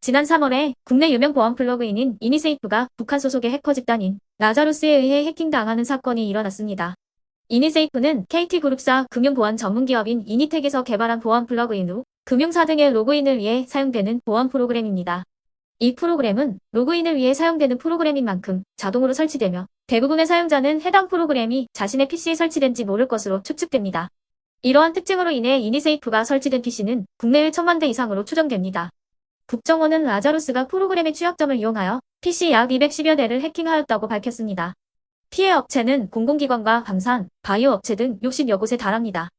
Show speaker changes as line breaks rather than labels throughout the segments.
지난 3월에 국내 유명 보안 플러그인인 이니세이프가 북한 소속의 해커 집단인 라자루스에 의해 해킹당하는 사건이 일어났습니다. 이니세이프는 KT그룹사 금융보안 전문기업인 이니텍에서 개발한 보안 플러그인 후 금융사 등의 로그인을 위해 사용되는 보안 프로그램입니다. 이 프로그램은 로그인을 위해 사용되는 프로그램인 만큼 자동으로 설치되며 대부분의 사용자는 해당 프로그램이 자신의 PC에 설치된지 모를 것으로 추측됩니다. 이러한 특징으로 인해 이니세이프가 설치된 PC는 국내에 천만 대 이상으로 추정됩니다. 국정원은 라자루스가 프로그램의 취약점을 이용하여 PC 약 210여 대를 해킹하였다고 밝혔습니다. 피해 업체는 공공기관과 방산, 바이오 업체 등 60여 곳에 달합니다.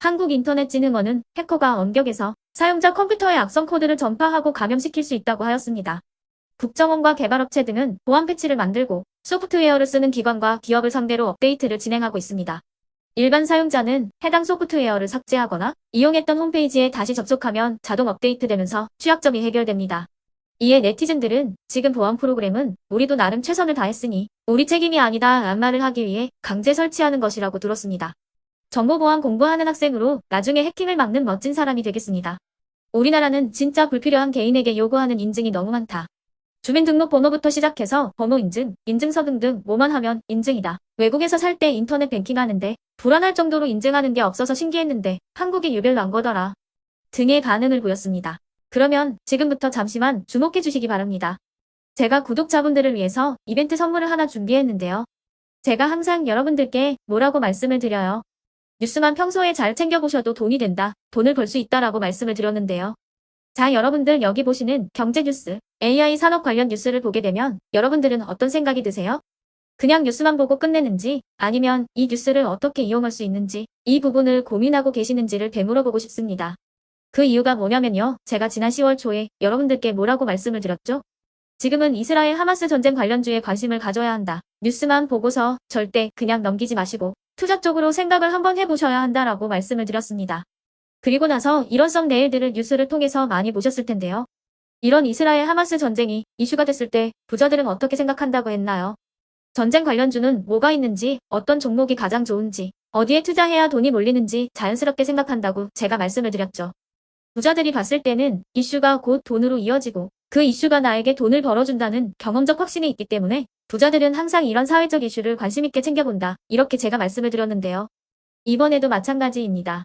한국인터넷진흥원은 해커가 원격에서 사용자 컴퓨터의 악성 코드를 전파하고 감염시킬 수 있다고 하였습니다. 국정원과 개발업체 등은 보안 패치를 만들고 소프트웨어를 쓰는 기관과 기업을 상대로 업데이트를 진행하고 있습니다. 일반 사용자는 해당 소프트웨어를 삭제하거나 이용했던 홈페이지에 다시 접속하면 자동 업데이트되면서 취약점이 해결됩니다. 이에 네티즌들은 지금 보안 프로그램은 우리도 나름 최선을 다했으니 우리 책임이 아니다 란 말을 하기 위해 강제 설치하는 것이라고 들었습니다. 정보보안 공부하는 학생으로 나중에 해킹을 막는 멋진 사람이 되겠습니다. 우리나라는 진짜 불필요한 개인에게 요구하는 인증이 너무 많다. 주민등록번호부터 시작해서 번호 인증, 인증서 등등 뭐만 하면 인증이다. 외국에서 살 때 인터넷 뱅킹 하는데 불안할 정도로 인증하는 게 없어서 신기했는데 한국이 유별로 안 거더라. 등의 반응을 보였습니다. 그러면 지금부터 잠시만 주목해 주시기 바랍니다. 제가 구독자분들을 위해서 이벤트 선물을 하나 준비했는데요. 제가 항상 여러분들께 뭐라고 말씀을 드려요. 뉴스만 평소에 잘 챙겨보셔도 돈이 된다, 돈을 벌 수 있다라고 말씀을 드렸는데요. 자, 여러분들 여기 보시는 경제 뉴스, AI 산업 관련 뉴스를 보게 되면 여러분들은 어떤 생각이 드세요? 그냥 뉴스만 보고 끝내는지 아니면 이 뉴스를 어떻게 이용할 수 있는지 이 부분을 고민하고 계시는지를 되물어보고 싶습니다. 그 이유가 뭐냐면요. 제가 지난 10월 초에 여러분들께 뭐라고 말씀을 드렸죠? 지금은 이스라엘 하마스 전쟁 관련주에 관심을 가져야 한다. 뉴스만 보고서 절대 그냥 넘기지 마시고 투자적으로 생각을 한번 해보셔야 한다라고 말씀을 드렸습니다. 그리고 나서 일원성 내일들을 뉴스를 통해서 많이 보셨을 텐데요. 이런 이스라엘 하마스 전쟁이 이슈가 됐을 때 부자들은 어떻게 생각한다고 했나요? 전쟁 관련주는 뭐가 있는지, 어떤 종목이 가장 좋은지, 어디에 투자해야 돈이 몰리는지 자연스럽게 생각한다고 제가 말씀을 드렸죠. 부자들이 봤을 때는 이슈가 곧 돈으로 이어지고 그 이슈가 나에게 돈을 벌어준다는 경험적 확신이 있기 때문에 부자들은 항상 이런 사회적 이슈를 관심있게 챙겨본다. 이렇게 제가 말씀을 드렸는데요. 이번에도 마찬가지입니다.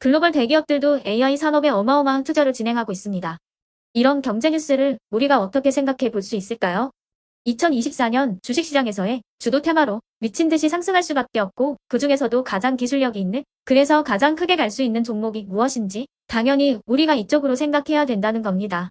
글로벌 대기업들도 AI 산업에 어마어마한 투자를 진행하고 있습니다. 이런 경제 뉴스를 우리가 어떻게 생각해 볼 수 있을까요? 2024년 주식시장에서의 주도 테마로 미친 듯이 상승할 수밖에 없고 그 중에서도 가장 기술력이 있는 그래서 가장 크게 갈 수 있는 종목이 무엇인지 당연히 우리가 이쪽으로 생각해야 된다는 겁니다.